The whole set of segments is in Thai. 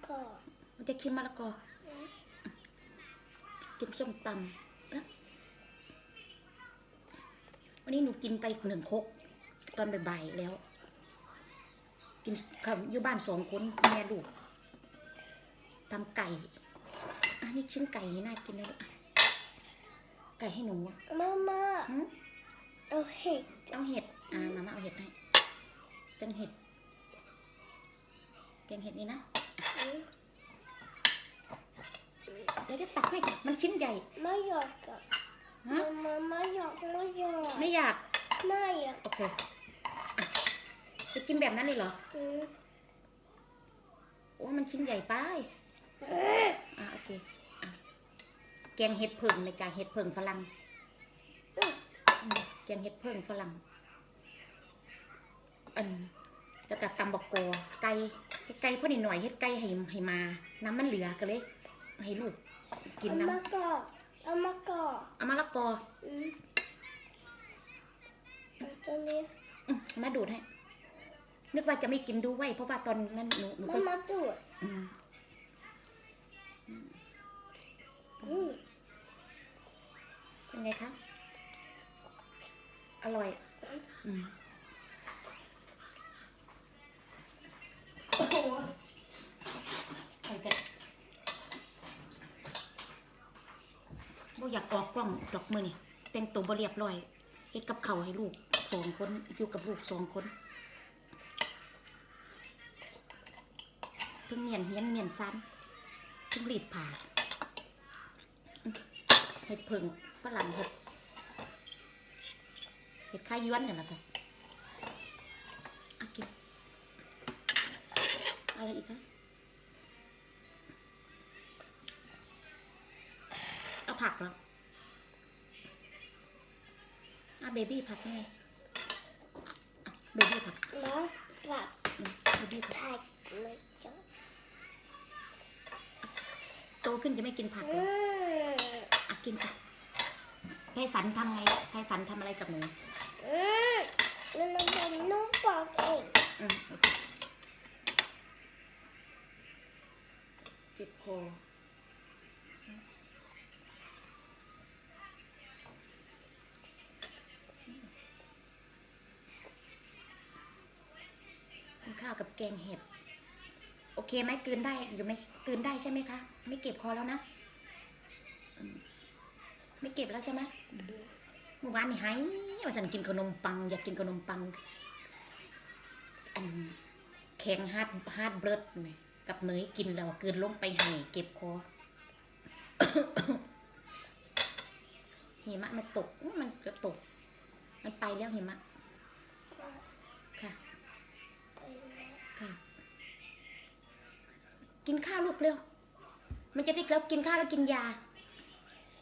ละกอมันจะกินมะละกอกินส้มตำนะวันนี้หนูกินไปหนึ่งครกตอนบ่ายๆแล้ว กินข้าวอยู่บ้านสองคนแม่ลูกทำไก่ อันนี้ชิ้นไก่นี่น่ากินเลยลูกอะไก่ให้หนูอะมามาหืมเอาเห็ด เอาเห็ด อ่ามามาเอาเห็ดให้แกงเห็ดแกงเห็ดนี่นะอืม เดี๋ยวได้ตักให้มันชิ้นใหญ่ ไม่อยากอะฮะมามาไม่อยากไม่อยาก ไม่อยากไม่อยากโอเคอะจะกินแบบนั้นเลยเหรอ อืมโอ้มันชิ้นใหญ่ไปอะโอเคอะแกงเห็ดเผิงนะจ๊ะเห็ดเผิงฝรั่งอืมแกงเห็ดเผิงฝรั่งอัน แล้วก็ตำบักโกอไก่เฮ็ดไก่พอดีหน่อยเฮ็ดไก่ให้ให้มา น้ำมันเหลือก็เลยให้ลูกกินเอาน้มากอเอามากอำเอามะละกออืมตรงนี้อืมมาดูดให้ นึกว่าจะไม่กินดูไว้ เพราะว่าตอนนั้นหนูหนูมาก็มาดูดอืมอืมเป็นไงคะ อร่อย อืม โอ้โหไปกันบ่อยากออกกล้องดอกมือนี่แต่งตัวบ่เรียบร้อยเฮ็ดกับเขาให้ลูกสองคนอยู่กับลูกสองคนทั้งเมียนเฮียนเมียนซ้ำทั้งรีดผ่าเห็ดผึ่งฝรั่งเห็ดเห็ดข้าย้วนเนี่ยแหละค่ะกิน อะไรอีกคะเอาผักเหรออะเบบี้ผักนี่ไงอะเบบี้ผักนะผักอืมเบบี้ผักผักมันจะโตขึ้นจะไม่กินผักเหรอือมอะกินอะไทสันทำไงไทสันทำอะไรกับหนูอืมแล้วน้ำมันนุ่มปากเองอืมโอเคเจ็บคอข้าวกับแกงเห็ด โอเคไหมกืนได้หรือไม่กืนได้ใช่ไหมคะ ไม่เก็บคอแล้วนะ ไม่เก็บแล้วใช่ไหมเมื่อวานนี่หายมาสันกินขนมปัง อยากกินขนมปัง อันแข็งฮาร์ดฮาร์ดเบิร์ดไหม กับเนยกินแล้วกลืนลงไปให้เก็บคอหิมะมันตกอื้อมันก็ตก มันไปแล้วหิมะค่ะค่ะ กินข้าวลูกเร็ว มันจะได้แล้วกินข้าวแล้วกินยา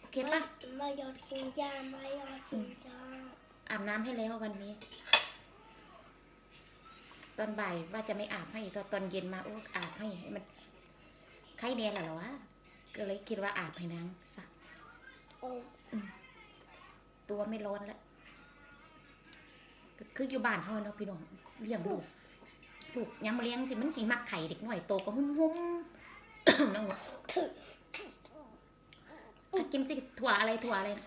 โอเคปะไม่อยากกินยาไม่อยากกินยาอาบน้ำให้แล้ววันนี้ ตอนบ่ายว่าจะไม่อาบให้ก็ตอนเย็นมาโอ้อาบให้ให้มันไข้เนียนแหละเหรอวะก็เลยคิดว่าอาบให้นางซะโอ้ตัวไม่ร้อนแล้วก็คืออยู่บ้านเฮาเนาะพี่น้องเลี้ยงลูกลูกยังมาเลี้ยงสิมันสิมักไข่เด็กหน่อยโตก็หุ่มหุ่มๆน้องอะกินสิถั่วอะไรถั่วอะไรนะ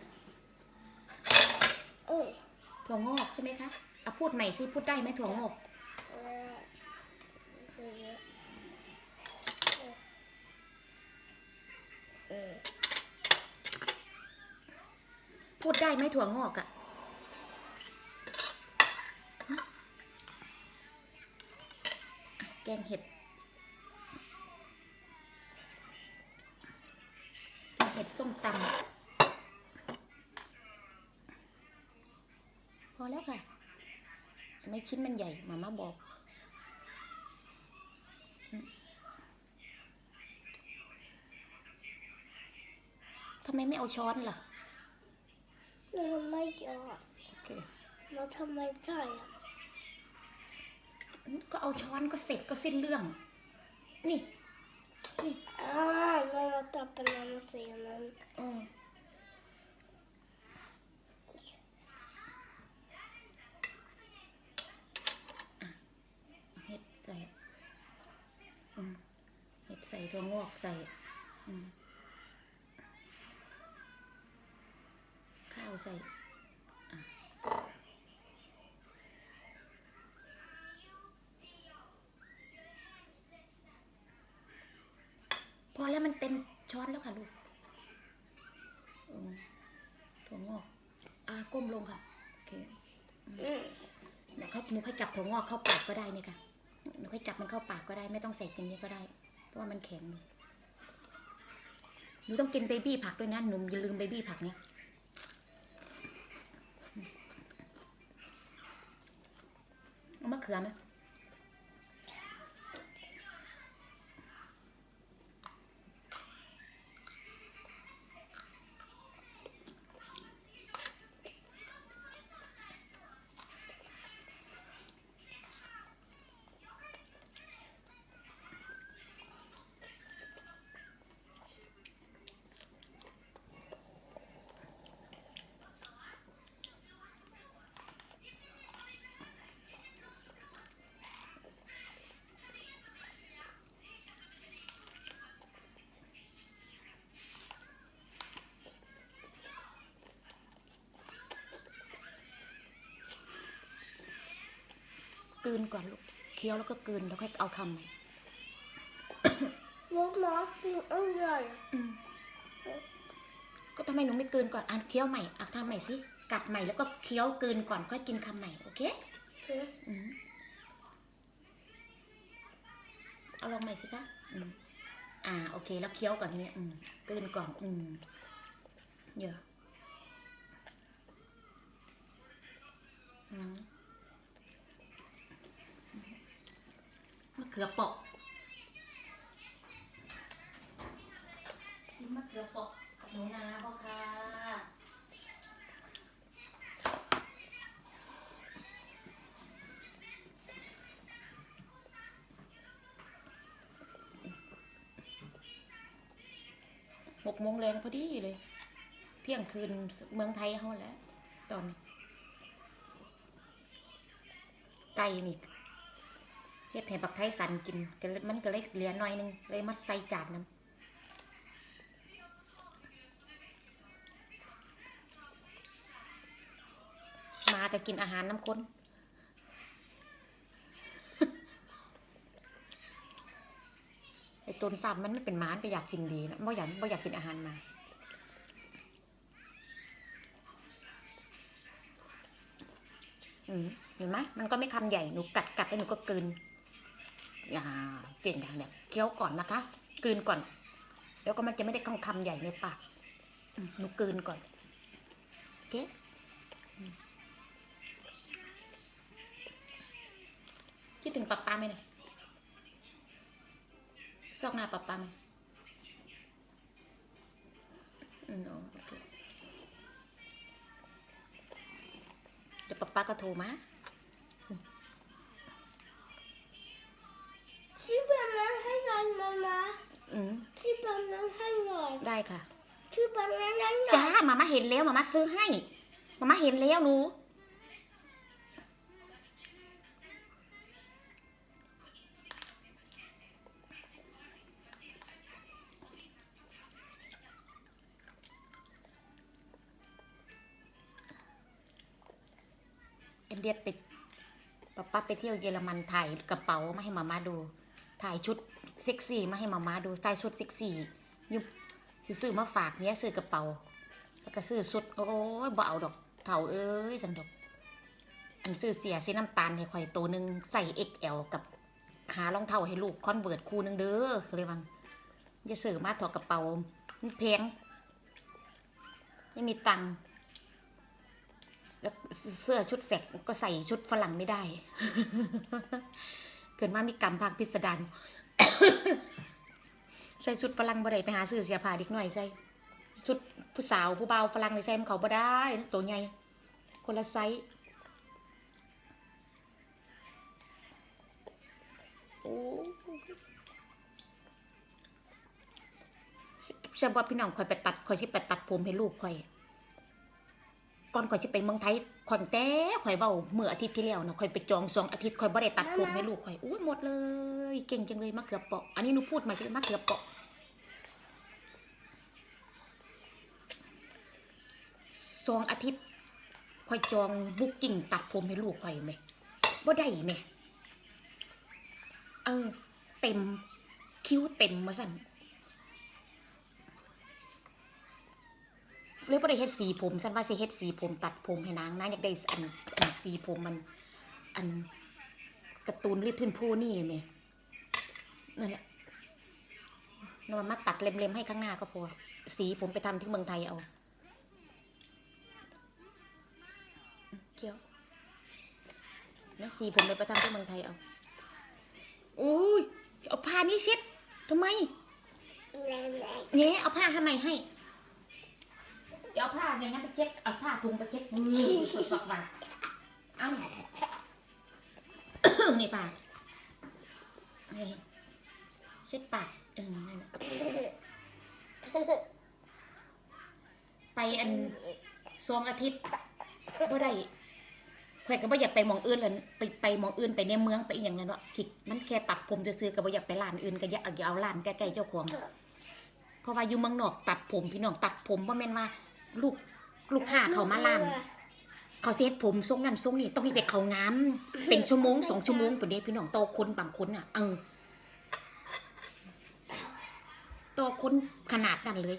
โอ้ถั่วงอกใช่ไหมคะอะพูดใหม่สิพูดได้ไหมถั่วงอก พูดได้ไหมถั่วงอกอะ่ะแกงเห็ดแกงเห็ดส้มตำพอแล้วค่ะ ไม่ชิ้นมันใหญ่มาม่าบอกอืมทำไมไม่เอาช้อนล่ะแล้วทำไมยอดโอเคแล้วทำไมใช่อะก็เอาช้อนก็เสร็จก็สิ้นเรื่อง นี่ นี่อ่าแล้วเราจะเป็นน้ำสีนั้นเอออะเห็ดใส่อืมเห็ ถั่วงอกใส่อืมข้าวใส่อะพอแล้วมันเต็มช้อนแล้วค่ะลูกอืมถั่วงอกอ่าก้มลงค่ะ โอเคอืมเดี๋ยวเขาหนูค่อยจับถั่วงอกเข้าปากก็ได้นี่ค่ะ หนูค่อยจับมันเข้าปากก็ได้ ไม่ต้องใส่อย่างนี้ก็ได้เพ ราะว่ามันแข็งหนูต้องกินเบบี้ผักด้วยนะหนูอย่าลืมเบบี้ผักเนี่ยเอามะเขือไหม กลืนก่อนลูกเคี้ยวแล้วก็กลืนแล้วค่อยเอาคำใหม่รสน้ำกินอร่อยอืมก็ทำไมหนูไม่กลืนก่อนอะเคี้ยวใหม่อะทำใหม่สิกัดใหม่แล้วก็เคี้ยวกลืนก่อนค่อยกินคำใหม่โอเคอืมเอาลองใหม่สิคะอืมอ่าโอเค แล้วเคี้ยวก่อนทีนี้อืมกลืนก่อนอืมเยอะอืม มะเขือเปาะมะเขือเปาะกับหนูนาพ่อค่ะหกโมงแรงพอดีเลย เที่ยงคืนเมืองไทยเขาแล้ว ตอนนี้ ไก่นี่ เฮ็ดให้บักไทยสันกินก็มันก็เลยเหลือหน่อยหนึงเลยมัดใส่จานน้ำมาก็กินอาหารน้ำข้นไอ้ตนซ้ำมันไม่เป็นหมานก็อยากกินดีนะไม่อยากไม่อยากกินอาหารมาอืมเห็นไหมมันก็ไม่คำใหญ่ หนูกัดกัดแล้วหนูก็กลืน เก่งอย่างเนี้ยเคี้ยวก่อนนะคะกืนก่อน แล้วก็มันจะไม่ได้คำคำใหญ่ในปากหนูกืนก่อนโอเคคิดถึงป๊าป๊าไหมเนี่ยซอกหน้าป๊าป๊าไหมอืมโอเคเดี๋ยวป๊าป๊าก็โทรมา นั้นให้หน่อยมามาอืมชิบะนั้นให้หน่อยได้ค่ะชิบะนั้นให้หน่จ้าอยมามาเห็นแล้วมามาซื้อให้มามาเห็นแล้วหนูเอ็นเดียดไปป๊าป๊าไปเที่ยวเยอรมันถ่ายกระเป๋ามาให้มามาดู ถ่ายชุดเซ็กซี่มาให้มามาดูถ่ายชุดเซ็กซี่ยุบซื้อมาฝากเนี้ยซื้อกระเป๋า แล้วก็ซื้อสุด โอ้ยเอาดอกเถ่าเอ้ยสันดอก อันซื้อเสียสีน้ำตาลให้ข่อยตัวหนึ่งใส่ XL กับหารองเท้าให้ลูกคอนเวิร์ตคู่หนึงเด้อเลยวังจะซื้อมาถอดกระเป๋ามันแพงไม่มีตังค์แล้วเสื้อชุดแสกก็ใส่ชุดฝรั่งไม่ได้ กิดมามีกรรมภาคพิสดารใส่ชุดฝรั่งบ่ได้ไปหาซื้อเสียผ้าเด็กหน่อยใส่ชุดผู้สาวผู้เบาฝรั่งในใส่มันเขาบ่ได้ตัวใหญ่คนละไซส์โอ้เชื่อว่าพี่น้องคอยไปตัดคอยสิไปตัดผมให้ลูกคอย ก่อนคอยจะไปเมืองไทยคอนแต่คอยเว้าเมื่ออาทิตย์ที่แล้วนะคอยไปจองสองอาทิตย์คอยบ่ได้ตัดผมให้ลูกคอยอุ้ยหมดเลยยเก่งจังเลยมะเขือเปราะอันนี้หนูพูดมาสิมะเขือเปราะสองอาทิตย์คอยจองบุ๊กกิ้งตัดผมให้ลูกคอยไหมบ่ได้ไหมเออเต็มคิ้วเต็มมาสั่น เลยบ่ได้เฮ็ดสีผมสั่นว่าสิเฮ็ดสีผมตัดผมให้นางนางอยากได้อันอันสีผมมัน อันการ์ตูนลิทเทิลโพนี่ไหมนั่นแหละนวมาตัดเล็มๆให้ข้างหน้าก็พอ สีผมไปทำที่เมืองไทยเอาเกี่ยวแล้วสีผมเลยไปทำที่เมืองไทยเอาโอ้ยเอาผ้านี้เช็ดทำไมแรงแรงเนี่ยเอาผ้าทำไมให้ เดี๋ยวเอาผ้าไงงั้นไปเช็ดเอาผ้าถุงไปเช็ดมือสดสดๆมาเอานี่ปากนี่เช็ดปากเออนั่นแหละไปอันสองอาทิตย์บ่ได้แข่อยก็บ่อยากไปมองอื่นเลยไปไปมองอื่นไปในเมืองไปอย่างนั้นเนาะคิดมันแค่ตัดผมจะซื้อก็บ่อยากไปร้านอื่นก็อยากเอาร้านใกล้ๆเจ้าของเพราะว่าอยู่เมืองนอกตัดผมพี่น้องตัดผมบ่แม่นว่า ลูกลูกค้าเขามาร้านเขาเซ็ตผมทรงนั้นทรงนี้ต้องให้เด็กเขางามเป็นชั่วโมงสองชั่วโมงเป็นเด็พี่น้องโตคนบางคนอะเออโตคนขนาดนั้นเลย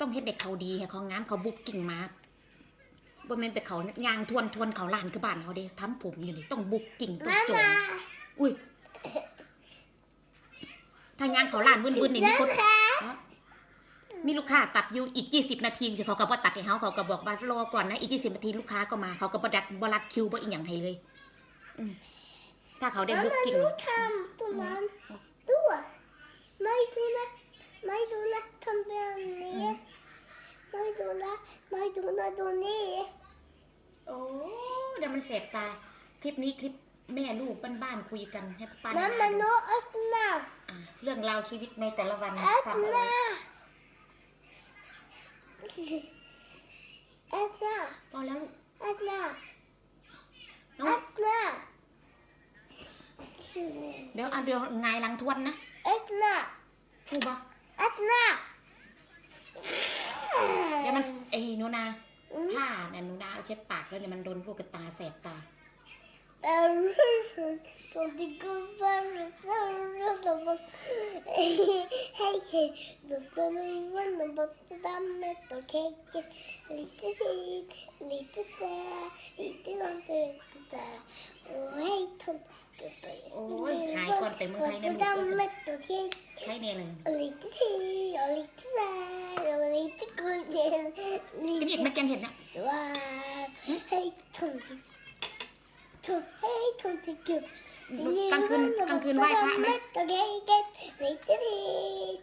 ต้องเฮ็ดเด็กเขาดีให้เขางามเขาบุกกิ่งมาบ่แม่นไปเขายางทวนทวนเขาลานคือบ้านเขาเด้ทำผมอยู่เลยต้องบุกกิ่งต้องมาโจงมาอุ้ยถ้ายางเขาลานวืนๆนี่มีคน มีลูกค้าตัดอยู่อีก 20 นาทีสิเขาก็บ่ตัดให้เขาเขาก็บอกว่ารอก่อนนะอีก 20 นาทีลูกค้าก็มาเขาก็บ่ดัดบ่รัดคิวบ่อีหยังให้เลยอืมถ้าเขาได้มาบุกมากิ้งดูทำตัวมันตัวไม่ดูนะไม่ดูนะทำแบบนี้ไม่ดูนะไม่ดูนะดูนี่โอ้เดี๋ยวมันเสพตา คลิปนี้คลิปแม่ลูกบ้านๆคุยกันให้ปันน้ำมันโนอัตนาอะเรื่องราวชีวิตในแต่ละวันอัตทำอะไรนาอัตนาพอแล้วอัตนาน้องอัตนาเดี๋ยวเอาเดี๋ยวไงายหลังทวนนะอัตนาพูดบ่อัตนาเดี๋ยวมันไอ้หนูนาผ้าเนี่ยหนูนาเอาเช็ดปากแล้วเนี่ยมันโดนลูกกระตาแสบตา Tôi đi cô ba rồi sao nó nó bớt hay hay được tôi nó vẫn nó bớt đam mê tôi khe chết lý thế thì lý thế xa lý thế non thế xa hay thôi โอ้ยหายก่อนไปเมืองไทยนะลูก đam mê tôi khe ใช่แน่เลย lý thế thì rồi lý thế xa rồi lý thế con nhẹ กินอีกไหมแกงเห็ดเนี่ย Wow. Hey, Tonti. To- Hey, Tonti, give. กลางคืนกลางคืนไหว้พระไหม Okay, get. Wait, get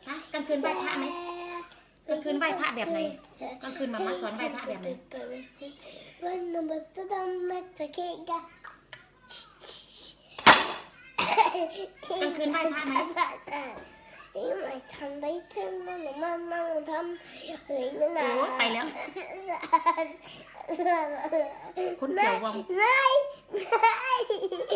ฮะกลางคืนไหว้พระไหมกลางคืนไหว้พระแบบไหนกลางคืนมามาสอนไหว้พระแบบไหนวันนมัสตามเมตะเคกะกลางคืนไหว้พระไหม นี่ไม่ทำได้ถึงมันมันมันทำอะไรไม่นานโอ้ยไปแล้วคนเขียววัง ไม่ไม่